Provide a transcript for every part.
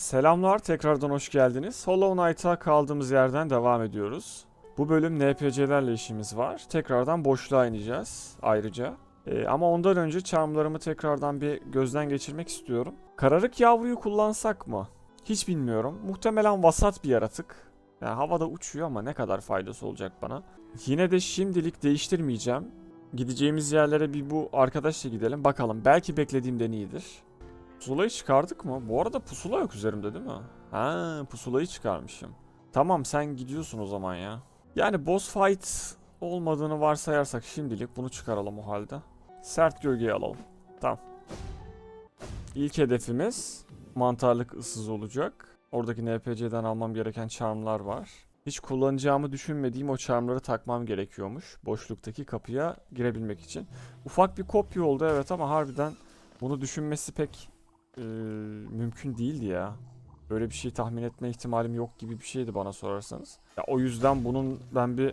Selamlar, tekrardan hoş geldiniz. Hollow Knight'a kaldığımız yerden devam ediyoruz. Bu bölüm NPC'lerle işimiz var. Tekrardan boşluğa ineceğiz ayrıca. Ee, ama ondan önce charmlarımı tekrardan bir gözden geçirmek istiyorum. Kararık yavruyu kullansak mı? Hiç bilmiyorum. Muhtemelen vasat bir yaratık. Yani havada uçuyor ama ne kadar faydası olacak bana. Yine de şimdilik değiştirmeyeceğim. Gideceğimiz yerlere bir bu arkadaşla gidelim. Bakalım belki beklediğimden iyidir. Pusulayı çıkardık mı? Bu arada pusula yok üzerimde değil mi? Ha, pusulayı çıkarmışım. Tamam sen gidiyorsun o zaman ya. Yani boss fight olmadığını varsayarsak şimdilik bunu çıkaralım o halde. Sert gölgeyi alalım. Tamam. İlk hedefimiz mantarlık ıssız olacak. Oradaki NPC'den almam gereken charmlar var. Hiç kullanacağımı düşünmediğim o charmları takmam gerekiyormuş. Boşluktaki kapıya girebilmek için. Ufak bir kopya oldu evet ama harbiden bunu düşünmesi pek e, mümkün değildi ya. Böyle bir şey tahmin etme ihtimalim yok gibi bir şeydi bana sorarsanız. Ya o yüzden bunun ben bir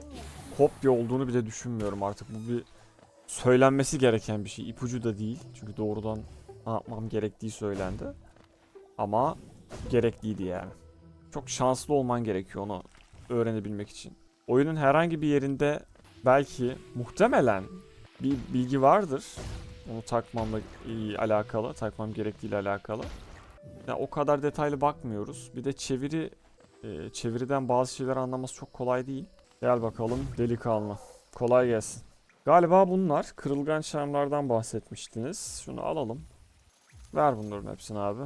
kopya olduğunu bile düşünmüyorum artık. Bu bir söylenmesi gereken bir şey. İpucu da değil. Çünkü doğrudan ne yapmam gerektiği söylendi. Ama gerekliydi yani. Çok şanslı olman gerekiyor onu öğrenebilmek için. Oyunun herhangi bir yerinde belki muhtemelen bir bilgi vardır. Onu takmamla alakalı, takmam gerektiğiyle alakalı. Ya o kadar detaylı bakmıyoruz. Bir de çeviri e, çeviriden bazı şeyler anlaması çok kolay değil. Gel bakalım delikanlı. Kolay gelsin. Galiba bunlar kırılgan şamlardan bahsetmiştiniz. Şunu alalım. Ver bunların hepsini abi.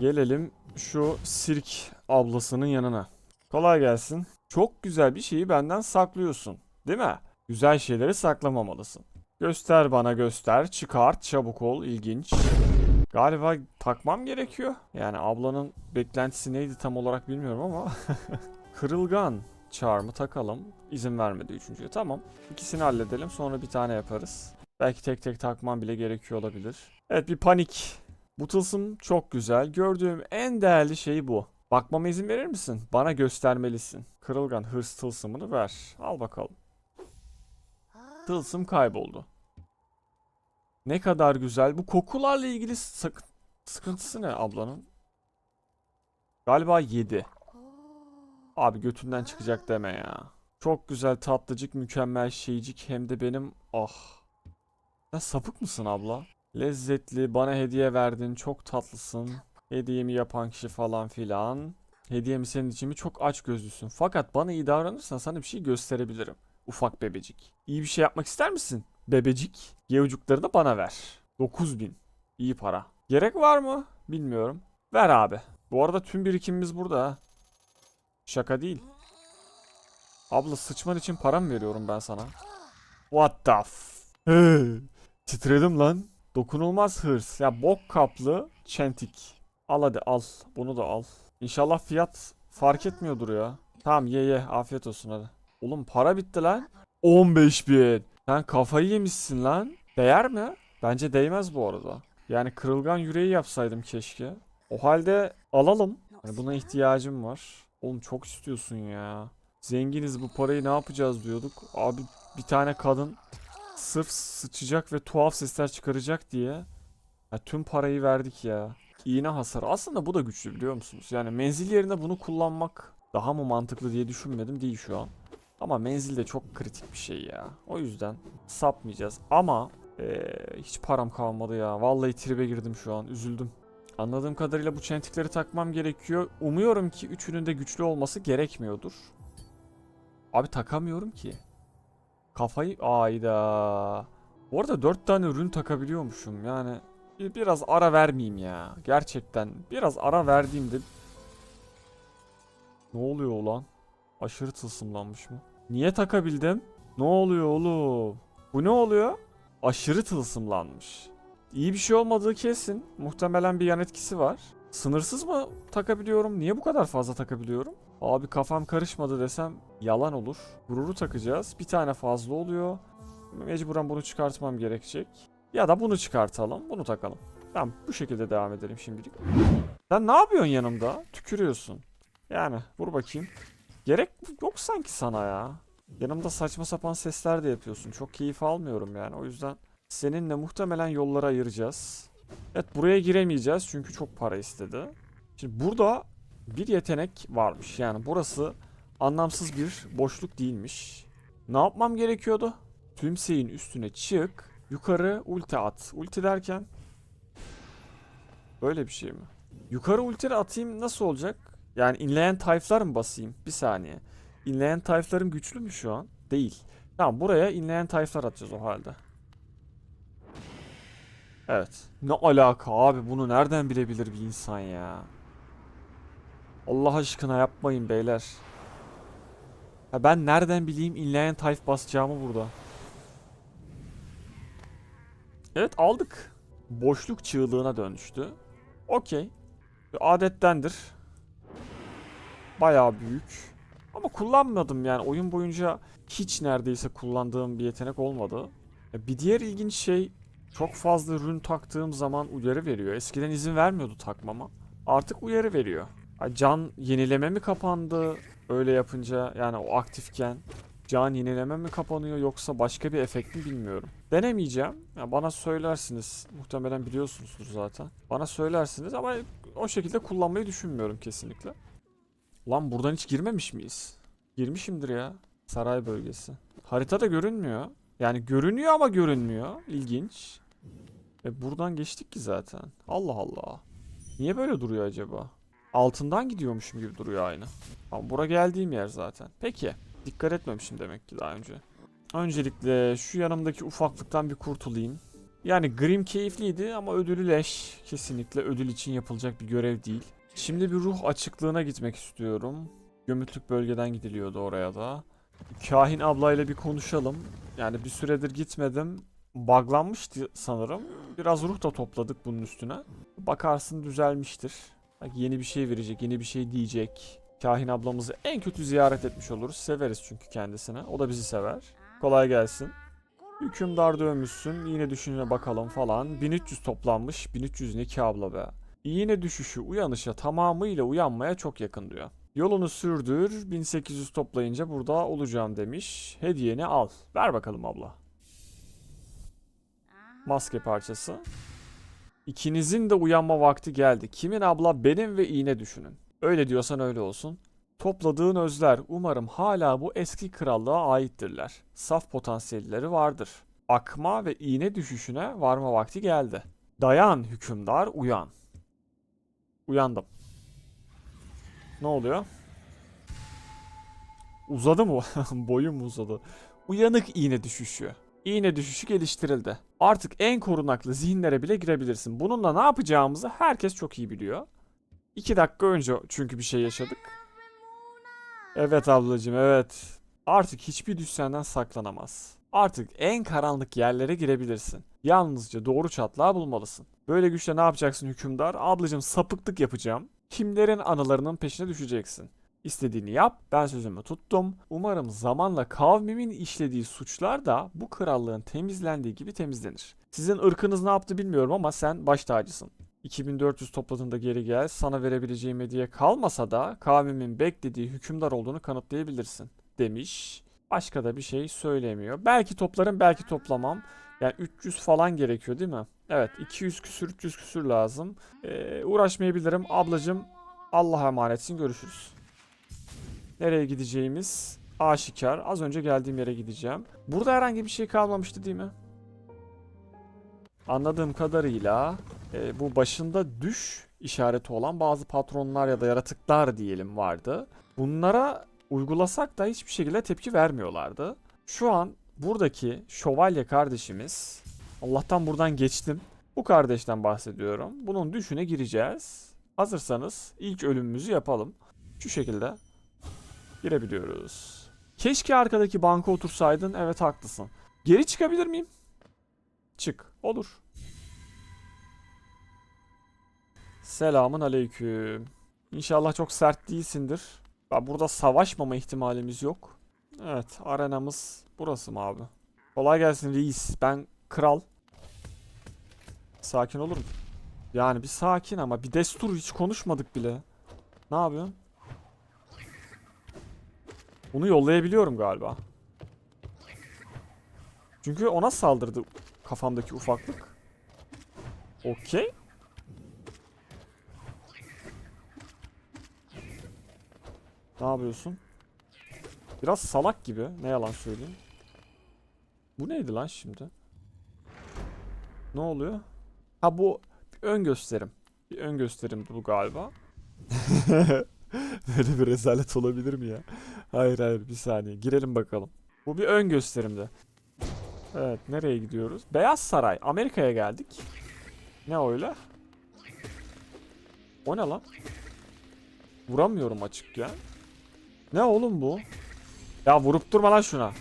Gelelim şu sirk ablasının yanına. Kolay gelsin. Çok güzel bir şeyi benden saklıyorsun. Değil mi? Güzel şeyleri saklamamalısın. Göster bana göster. Çıkart. Çabuk ol. ilginç. Galiba takmam gerekiyor. Yani ablanın beklentisi neydi tam olarak bilmiyorum ama. Kırılgan charm'ı takalım. İzin vermedi üçüncüye. Tamam. İkisini halledelim. Sonra bir tane yaparız. Belki tek tek takmam bile gerekiyor olabilir. Evet bir panik. Bu tılsım çok güzel. Gördüğüm en değerli şey bu. Bakmama izin verir misin? Bana göstermelisin. Kırılgan hırs tılsımını ver. Al bakalım. Tılsım kayboldu. Ne kadar güzel. Bu kokularla ilgili sıkıntısı ne ablanın? Galiba 7. Abi götünden çıkacak deme ya. Çok güzel tatlıcık mükemmel şeycik hem de benim ah. Sen sapık mısın abla? Lezzetli bana hediye verdin çok tatlısın. Hediyemi yapan kişi falan filan. Hediyemi senin için mi çok aç gözlüsün. Fakat bana iyi davranırsan sana bir şey gösterebilirim. Ufak bebecik. İyi bir şey yapmak ister misin? Bebecik. Gevucukları da bana ver. 9000. İyi para. Gerek var mı? Bilmiyorum. Ver abi. Bu arada tüm birikimimiz burada. Şaka değil. Abla sıçman için para mı veriyorum ben sana? What the f... Titredim lan. Dokunulmaz hırs. Ya bok kaplı çentik. Al hadi al. Bunu da al. İnşallah fiyat fark etmiyordur ya. Tamam ye ye. Afiyet olsun hadi. Oğlum para bitti lan. 15 bin. Sen kafayı yemişsin lan. Değer mi? Bence değmez bu arada. Yani kırılgan yüreği yapsaydım keşke. O halde alalım. Yani buna ihtiyacım var. Oğlum çok istiyorsun ya. Zenginiz bu parayı ne yapacağız diyorduk. Abi bir tane kadın sırf sıçacak ve tuhaf sesler çıkaracak diye ya tüm parayı verdik ya. İğne hasarı. Aslında bu da güçlü biliyor musunuz? Yani menzil yerine bunu kullanmak daha mı mantıklı diye düşünmedim değil şu an. Ama menzil de çok kritik bir şey ya. O yüzden sapmayacağız. Ama eee, hiç param kalmadı ya. Vallahi tribe girdim şu an. Üzüldüm. Anladığım kadarıyla bu çentikleri takmam gerekiyor. Umuyorum ki üçünün de güçlü olması gerekmiyordur. Abi takamıyorum ki. Kafayı ayda. Bu arada 4 tane ürün takabiliyormuşum. Yani bir- biraz ara vermeyeyim ya. Gerçekten biraz ara verdiğimde ne oluyor ulan? Aşırı tılsımlanmış mı? Niye takabildim? Ne oluyor oğlum? Bu ne oluyor? Aşırı tılsımlanmış. İyi bir şey olmadığı kesin. Muhtemelen bir yan etkisi var. Sınırsız mı takabiliyorum? Niye bu kadar fazla takabiliyorum? Abi kafam karışmadı desem yalan olur. Gururu takacağız. Bir tane fazla oluyor. Mecburen bunu çıkartmam gerekecek. Ya da bunu çıkartalım. Bunu takalım. Tamam bu şekilde devam edelim şimdilik. Sen ne yapıyorsun yanımda? Tükürüyorsun. Yani vur bakayım. Gerek yok sanki sana ya. Yanımda saçma sapan sesler de yapıyorsun. Çok keyif almıyorum yani. O yüzden seninle muhtemelen yolları ayıracağız. Evet buraya giremeyeceğiz çünkü çok para istedi. Şimdi burada bir yetenek varmış. Yani burası anlamsız bir boşluk değilmiş. Ne yapmam gerekiyordu? Tümseyin üstüne çık. Yukarı ulti at. Ulti derken böyle bir şey mi? Yukarı ulti atayım nasıl olacak? Yani inleyen tayflar mı basayım? Bir saniye. İnleyen tayflarım güçlü mü şu an? Değil. Tamam buraya inleyen tayflar atacağız o halde. Evet. Ne alaka abi bunu nereden bilebilir bir insan ya? Allah aşkına yapmayın beyler. Ha ben nereden bileyim inleyen tayf basacağımı burada. Evet aldık. Boşluk çığlığına dönüştü. Okey. Adettendir. Bayağı büyük. Ama kullanmadım yani oyun boyunca hiç neredeyse kullandığım bir yetenek olmadı. E, Bir diğer ilginç şey çok fazla rün taktığım zaman uyarı veriyor. Eskiden izin vermiyordu takmama. Artık uyarı veriyor. Can yenileme mi kapandı öyle yapınca yani o aktifken can yenileme mi kapanıyor yoksa başka bir efekt mi bilmiyorum. Denemeyeceğim. Ya bana söylersiniz. Muhtemelen biliyorsunuzdur zaten. Bana söylersiniz ama o şekilde kullanmayı düşünmüyorum kesinlikle. Ulan buradan hiç girmemiş miyiz? Girmişimdir ya. Saray bölgesi. Haritada görünmüyor. Yani görünüyor ama görünmüyor. İlginç. E buradan geçtik ki zaten. Allah Allah. Niye böyle duruyor acaba? Altından gidiyormuşum gibi duruyor aynı. Ama bura geldiğim yer zaten. Peki. Dikkat etmemişim demek ki daha önce. Öncelikle şu yanımdaki ufaklıktan bir kurtulayım. Yani Grim keyifliydi ama ödülü leş. Kesinlikle ödül için yapılacak bir görev değil. Şimdi bir ruh açıklığına gitmek istiyorum. Gömütlük bölgeden gidiliyordu oraya da. Kahin ablayla bir konuşalım. Yani bir süredir gitmedim. Buglanmıştı sanırım. Biraz ruh da topladık bunun üstüne. Bakarsın düzelmiştir. Bak yeni bir şey verecek, yeni bir şey diyecek. Kahin ablamızı en kötü ziyaret etmiş oluruz. Severiz çünkü kendisine. O da bizi sever. Kolay gelsin. Hükümdar dövmüşsün. Yine düşününe bakalım falan. 1300 toplanmış. 1300 ne abla be. İğne düşüşü uyanışa tamamıyla uyanmaya çok yakın diyor. Yolunu sürdür. 1800 toplayınca burada olacağım demiş. Hediyeni al. Ver bakalım abla. Maske parçası. İkinizin de uyanma vakti geldi. Kimin abla benim ve iğne düşünün. Öyle diyorsan öyle olsun. Topladığın özler umarım hala bu eski krallığa aittirler. Saf potansiyelleri vardır. Akma ve iğne düşüşüne varma vakti geldi. Dayan hükümdar uyan. Uyandım. Ne oluyor? Uzadı mı? Boyum uzadı? Uyanık iğne düşüşü. İğne düşüşü geliştirildi. Artık en korunaklı zihinlere bile girebilirsin. Bununla ne yapacağımızı herkes çok iyi biliyor. İki dakika önce çünkü bir şey yaşadık. Evet ablacığım evet. Artık hiçbir düş senden saklanamaz. Artık en karanlık yerlere girebilirsin. Yalnızca doğru çatlağı bulmalısın. Böyle güçle ne yapacaksın hükümdar? Ablacığım sapıklık yapacağım. Kimlerin anılarının peşine düşeceksin. İstediğini yap, ben sözümü tuttum. Umarım zamanla kavmimin işlediği suçlar da bu krallığın temizlendiği gibi temizlenir. Sizin ırkınız ne yaptı bilmiyorum ama sen baş tacısın. 2400 topladığında geri gel. Sana verebileceğim hediye kalmasa da kavmimin beklediği hükümdar olduğunu kanıtlayabilirsin demiş. Başka da bir şey söylemiyor. Belki toplarım belki toplamam. Yani 300 falan gerekiyor değil mi? Evet 200 küsür 300 küsür lazım. Ee, uğraşmayabilirim. Ablacım Allah'a emanetsin görüşürüz. Nereye gideceğimiz aşikar. Az önce geldiğim yere gideceğim. Burada herhangi bir şey kalmamıştı değil mi? Anladığım kadarıyla e, bu başında düş işareti olan bazı patronlar ya da yaratıklar diyelim vardı. Bunlara uygulasak da hiçbir şekilde tepki vermiyorlardı. Şu an buradaki şövalye kardeşimiz Allah'tan buradan geçtim. Bu kardeşten bahsediyorum. Bunun düşüne gireceğiz. Hazırsanız ilk ölümümüzü yapalım. Şu şekilde girebiliyoruz. Keşke arkadaki banka otursaydın. Evet haklısın. Geri çıkabilir miyim? Çık. Olur. Selamun aleyküm. İnşallah çok sert değilsindir. Burada savaşmama ihtimalimiz yok. Evet, arenamız burası mı abi? Kolay gelsin reis. Ben kral. Sakin olur mu? Yani bir sakin ama bir destur hiç konuşmadık bile. Ne yapıyorsun? Bunu yollayabiliyorum galiba. Çünkü ona saldırdı kafamdaki ufaklık. Okey. Ne yapıyorsun? Biraz salak gibi. Ne yalan söyleyeyim. Bu neydi lan şimdi? Ne oluyor? Ha bu bir ön gösterim. Bir ön gösterimdi bu galiba. Böyle bir rezalet olabilir mi ya? Hayır hayır bir saniye. Girelim bakalım. Bu bir ön gösterimdi. Evet nereye gidiyoruz? Beyaz Saray. Amerika'ya geldik. Ne öyle? O ne lan? Vuramıyorum açık ya. Ne oğlum bu? Ya vurup durma lan şuna.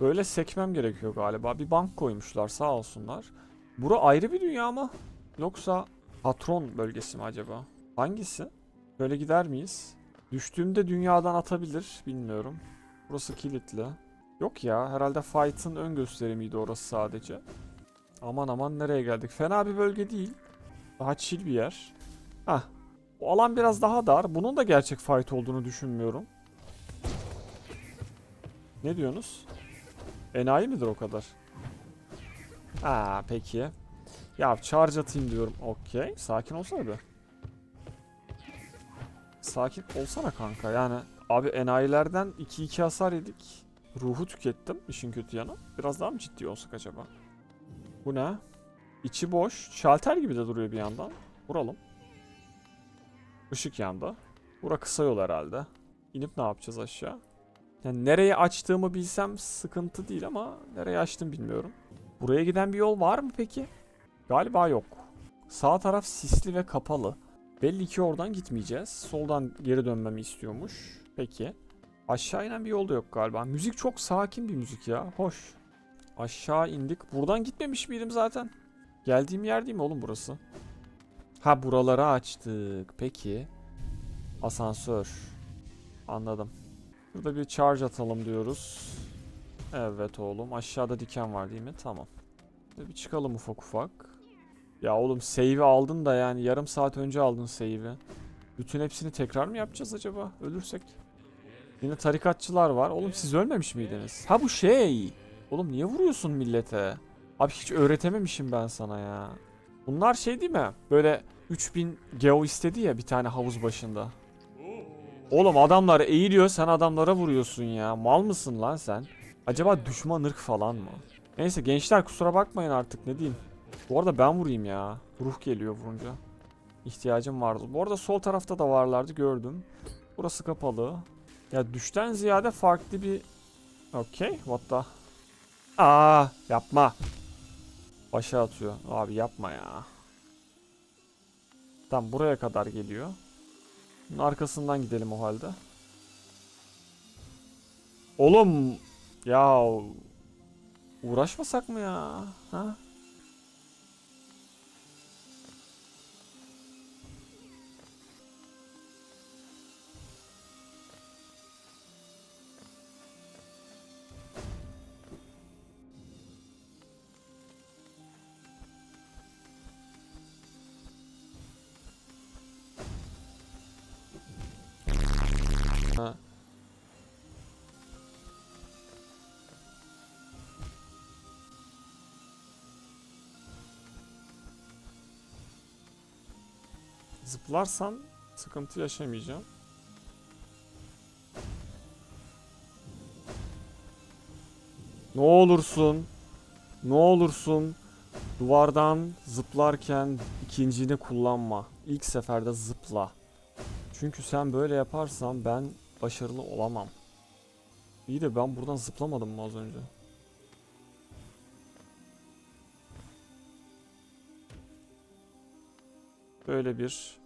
Böyle sekmem gerekiyor galiba. Bir bank koymuşlar sağ olsunlar. Bura ayrı bir dünya mı? Yoksa patron bölgesi mi acaba? Hangisi? Böyle gider miyiz? Düştüğümde dünyadan atabilir. Bilmiyorum. Burası kilitli. Yok ya herhalde fight'ın ön gösterimiydi orası sadece. Aman aman nereye geldik? Fena bir bölge değil. Daha chill bir yer. Hah. O alan biraz daha dar. Bunun da gerçek fight olduğunu düşünmüyorum. Ne diyorsunuz? Enayi midir o kadar? Aa peki. Ya charge atayım diyorum. Okey. Sakin olsana be. Sakin olsana kanka. Yani abi enayilerden 2-2 hasar yedik. Ruhu tükettim. işin kötü yanı. Biraz daha mı ciddi olsak acaba? Bu ne? İçi boş. Şalter gibi de duruyor bir yandan. Vuralım. Işık yandı. Bura kısa yol herhalde. İnip ne yapacağız aşağı? Yani nereye açtığımı bilsem sıkıntı değil ama nereye açtım bilmiyorum. Buraya giden bir yol var mı peki? Galiba yok. Sağ taraf sisli ve kapalı. Belli ki oradan gitmeyeceğiz. Soldan geri dönmemi istiyormuş. Peki. Aşağı inen bir yol da yok galiba. Müzik çok sakin bir müzik ya. Hoş. Aşağı indik. Buradan gitmemiş miydim zaten? Geldiğim yer değil mi oğlum burası? Ha buraları açtık. Peki. Asansör. Anladım. Burada bir charge atalım diyoruz. Evet oğlum. Aşağıda diken var değil mi? Tamam. Şimdi bir çıkalım ufak ufak. Ya oğlum save'i aldın da yani yarım saat önce aldın save'i. Bütün hepsini tekrar mı yapacağız acaba? Ölürsek. Yine tarikatçılar var. Oğlum siz ölmemiş miydiniz? Ha bu şey. Oğlum niye vuruyorsun millete? Abi hiç öğretememişim ben sana ya. Bunlar şey değil mi? Böyle 3000 geo istedi ya bir tane havuz başında. Oğlum adamlar eğiliyor sen adamlara vuruyorsun ya. Mal mısın lan sen? Acaba düşman ırk falan mı? Neyse gençler kusura bakmayın artık ne diyeyim. Bu arada ben vurayım ya. Ruh geliyor vurunca. İhtiyacım vardı. Bu arada sol tarafta da varlardı gördüm. Burası kapalı. Ya düşten ziyade farklı bir... Okey what the... Aa yapma. Başa atıyor. Abi yapma ya. Tamam buraya kadar geliyor. Bunun arkasından gidelim o halde. Oğlum ya uğraşmasak mı ya? Ha. Zıplarsan sıkıntı yaşamayacağım. Ne olursun, ne olursun duvardan zıplarken ikincini kullanma. İlk seferde zıpla. Çünkü sen böyle yaparsan ben başarılı olamam. İyi de ben buradan zıplamadım mı az önce? Böyle bir.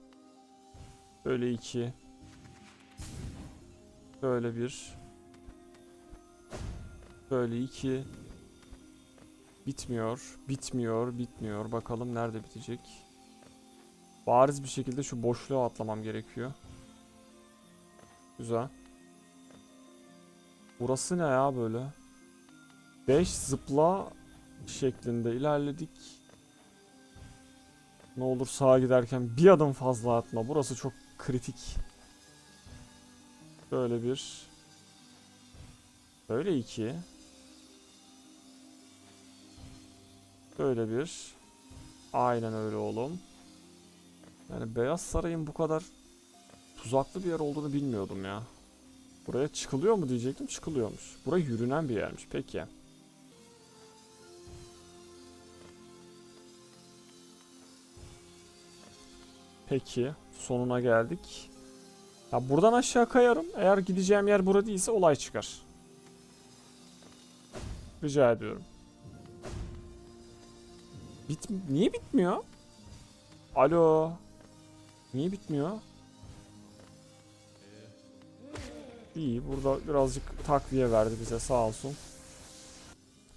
Böyle iki. Böyle bir. Böyle iki. Bitmiyor. Bitmiyor. Bitmiyor. Bakalım nerede bitecek. Bariz bir şekilde şu boşluğa atlamam gerekiyor. Güzel. Burası ne ya böyle? 5 zıpla şeklinde ilerledik. Ne olur sağa giderken bir adım fazla atma. Burası çok kritik. Böyle bir. Böyle iki. Böyle bir. Aynen öyle oğlum. Yani Beyaz Saray'ın bu kadar tuzaklı bir yer olduğunu bilmiyordum ya. Buraya çıkılıyor mu diyecektim. Çıkılıyormuş. Bura yürünen bir yermiş. Peki. Peki. Sonuna geldik. Ya buradan aşağı kayarım. Eğer gideceğim yer bura değilse olay çıkar. Rica ediyorum. Bit Niye bitmiyor? Alo. Niye bitmiyor? İyi burada birazcık takviye verdi bize sağ olsun.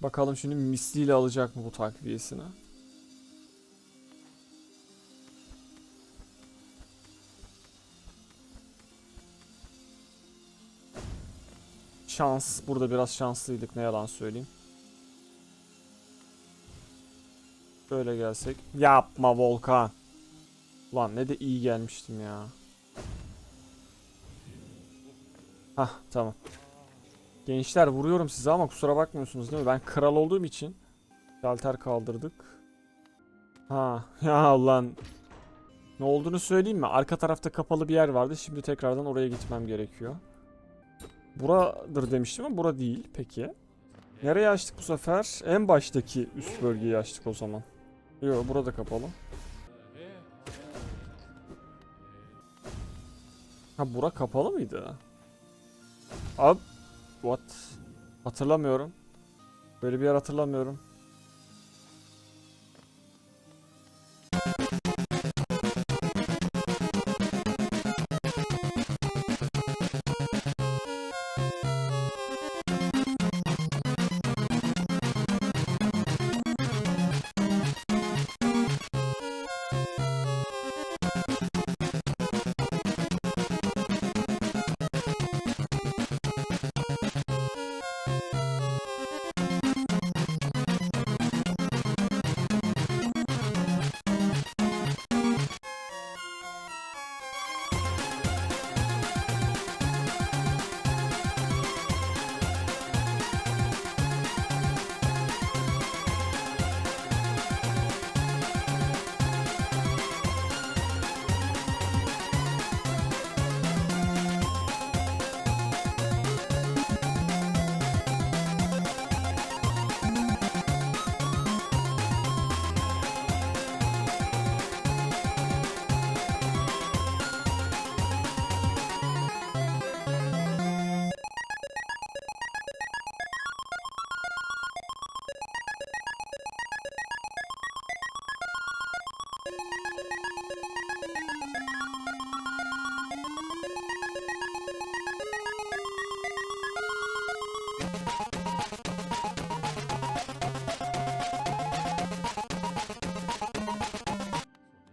Bakalım şimdi misliyle alacak mı bu takviyesini? Şans. Burada biraz şanslıydık ne yalan söyleyeyim. Böyle gelsek. Yapma Volkan. Ulan ne de iyi gelmiştim ya. Hah tamam. Gençler vuruyorum size ama kusura bakmıyorsunuz değil mi? Ben kral olduğum için şalter kaldırdık. Ha ya ulan. Ne olduğunu söyleyeyim mi? Arka tarafta kapalı bir yer vardı. Şimdi tekrardan oraya gitmem gerekiyor. Buradır demiştim ama bura değil. Peki. Nereye açtık bu sefer? En baştaki üst bölgeyi açtık o zaman. Yok burada kapalı. Ha bura kapalı mıydı? Ab what? Hatırlamıyorum. Böyle bir yer hatırlamıyorum.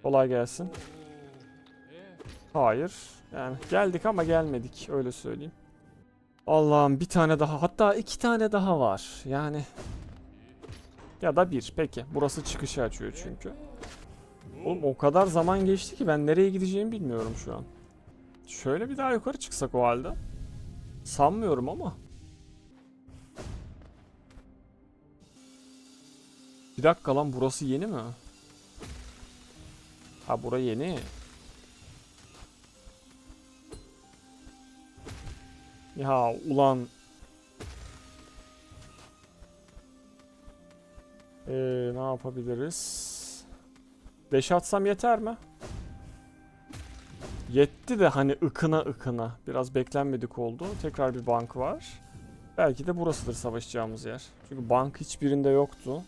Kolay gelsin. Hayır. Yani geldik ama gelmedik öyle söyleyeyim. Allah'ım bir tane daha hatta iki tane daha var. Yani ya da bir. Peki. Burası çıkışı açıyor çünkü. Oğlum o kadar zaman geçti ki ben nereye gideceğimi bilmiyorum şu an. Şöyle bir daha yukarı çıksak o halde. Sanmıyorum ama. Bir dakika lan burası yeni mi? Ha bura yeni. Ya ulan. Ee, ne yapabiliriz? 5 atsam yeter mi? Yetti de hani ıkına ıkına. Biraz beklenmedik oldu. Tekrar bir bank var. Belki de burasıdır savaşacağımız yer. Çünkü bank hiçbirinde yoktu.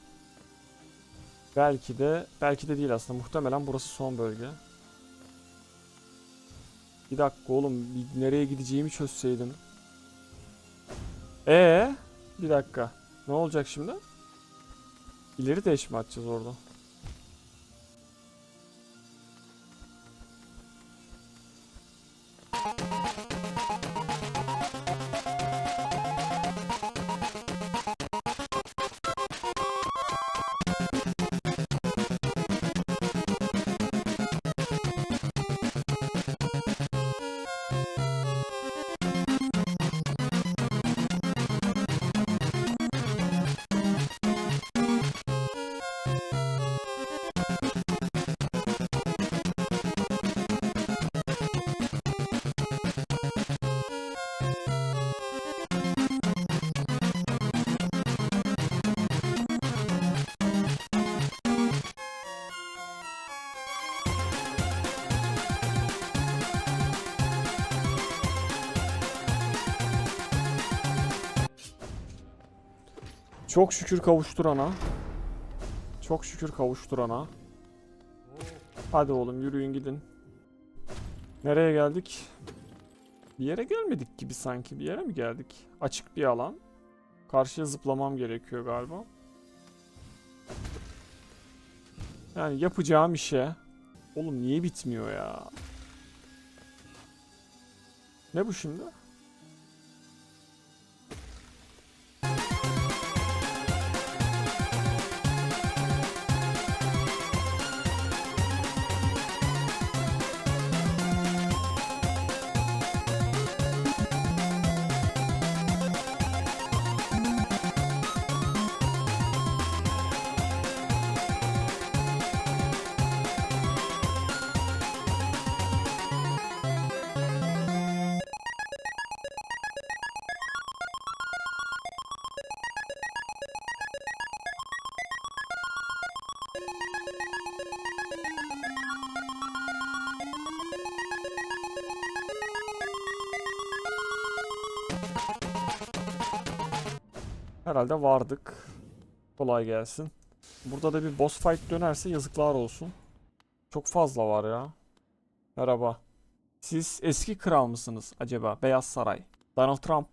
Belki de, belki de değil aslında. Muhtemelen burası son bölge. Bir dakika oğlum, nereye gideceğimi çözseydim. Ee, bir dakika. Ne olacak şimdi? İleri değiş mi atacağız orada? Çok şükür kavuşturana. Çok şükür kavuşturana. Hadi oğlum yürüyün gidin. Nereye geldik? Bir yere gelmedik gibi sanki. Bir yere mi geldik? Açık bir alan. Karşıya zıplamam gerekiyor galiba. Yani yapacağım işe. Oğlum niye bitmiyor ya? Ne bu şimdi? Herhalde vardık. Kolay gelsin. Burada da bir boss fight dönerse yazıklar olsun. Çok fazla var ya. Merhaba. Siz eski kral mısınız acaba? Beyaz Saray. Donald Trump.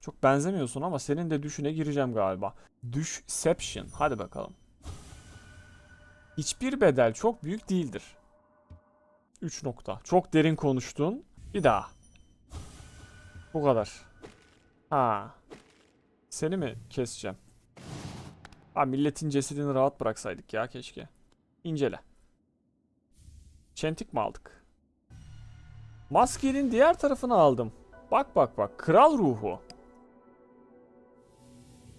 Çok benzemiyorsun ama senin de düşüne gireceğim galiba. Düşception. Hadi bakalım. Hiçbir bedel çok büyük değildir. 3 nokta. Çok derin konuştun. Bir daha. Bu kadar. Ha. Seni mi keseceğim? Ha milletin cesedini rahat bıraksaydık ya keşke. İncele. Çentik mi aldık? Maskenin diğer tarafını aldım. Bak bak bak. Kral ruhu.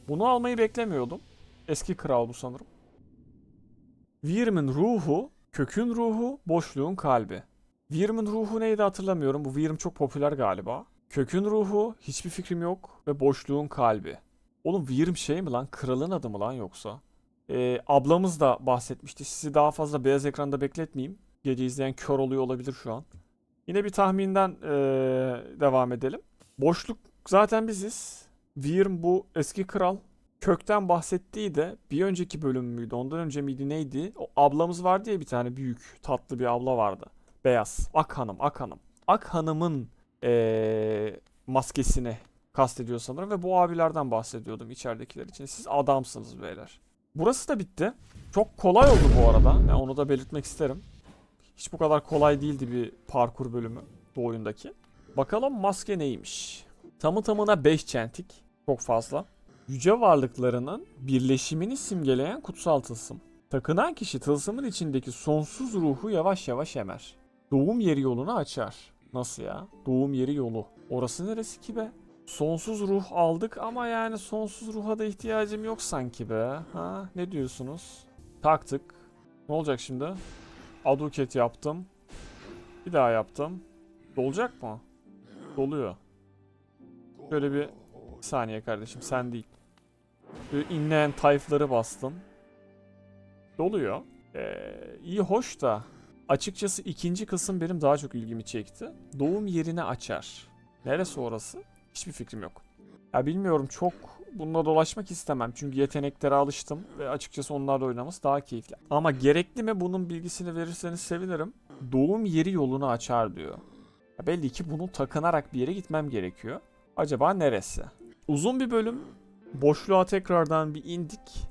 Bunu almayı beklemiyordum. Eski kral bu sanırım. Wyrm'in ruhu, kökün ruhu, boşluğun kalbi. Wyrm'in ruhu neydi hatırlamıyorum. Bu Wyrm çok popüler galiba. Kökün ruhu, hiçbir fikrim yok. Ve boşluğun kalbi. Oğlum Wyrm şey mi lan? Kralın adı mı lan yoksa? Ee, ablamız da bahsetmişti. Sizi daha fazla beyaz ekranda bekletmeyeyim. Gece izleyen kör oluyor olabilir şu an. Yine bir tahminden ee, devam edelim. Boşluk zaten biziz. Wyrm bu eski kral. Kökten bahsettiği de bir önceki bölüm müydü? Ondan önce miydi neydi? O ablamız vardı ya bir tane büyük tatlı bir abla vardı. Beyaz. Ak Hanım, Ak Hanım. Ak Hanım'ın ee, maskesini kastediyor sanırım ve bu abilerden bahsediyordum içeridekiler için. Siz adamsınız beyler. Burası da bitti. Çok kolay oldu bu arada. Yani onu da belirtmek isterim. Hiç bu kadar kolay değildi bir parkur bölümü bu oyundaki. Bakalım maske neymiş? Tamı tamına 5 çentik. Çok fazla. Yüce varlıklarının birleşimini simgeleyen kutsal tılsım. Takınan kişi tılsımın içindeki sonsuz ruhu yavaş yavaş emer. Doğum yeri yolunu açar. Nasıl ya? Doğum yeri yolu. Orası neresi ki be? Sonsuz ruh aldık ama yani sonsuz ruha da ihtiyacım yok sanki be. Ha ne diyorsunuz? Taktık. Ne olacak şimdi? Aduket yaptım. Bir daha yaptım. Dolacak mı? Doluyor. Şöyle bir bir saniye kardeşim sen değil. Böyle inleyen tayfları bastım. Doluyor. Ee, iyi hoş da açıkçası ikinci kısım benim daha çok ilgimi çekti. Doğum yerini açar. Neresi orası? Hiçbir fikrim yok. Ya bilmiyorum çok bununla dolaşmak istemem. Çünkü yeteneklere alıştım ve açıkçası onlarla oynaması daha keyifli. Ama gerekli mi bunun bilgisini verirseniz sevinirim. Doğum yeri yolunu açar diyor. Ya belli ki bunu takınarak bir yere gitmem gerekiyor. Acaba neresi? Uzun bir bölüm. Boşluğa tekrardan bir indik.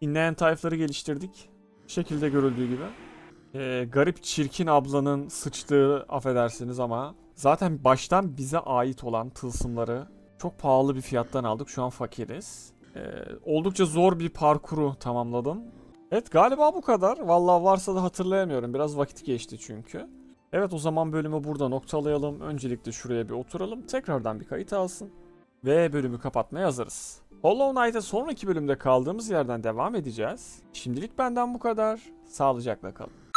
İnleyen tayfları geliştirdik. Bu şekilde görüldüğü gibi. Ee, garip çirkin ablanın sıçtığı affedersiniz ama zaten baştan bize ait olan tılsımları çok pahalı bir fiyattan aldık. Şu an fakiriz. Ee, oldukça zor bir parkuru tamamladım. Evet galiba bu kadar. Vallahi varsa da hatırlayamıyorum. Biraz vakit geçti çünkü. Evet o zaman bölümü burada noktalayalım. Öncelikle şuraya bir oturalım. Tekrardan bir kayıt alsın. Ve bölümü kapatmaya hazırız. Hollow Knight'a sonraki bölümde kaldığımız yerden devam edeceğiz. Şimdilik benden bu kadar. Sağlıcakla kalın.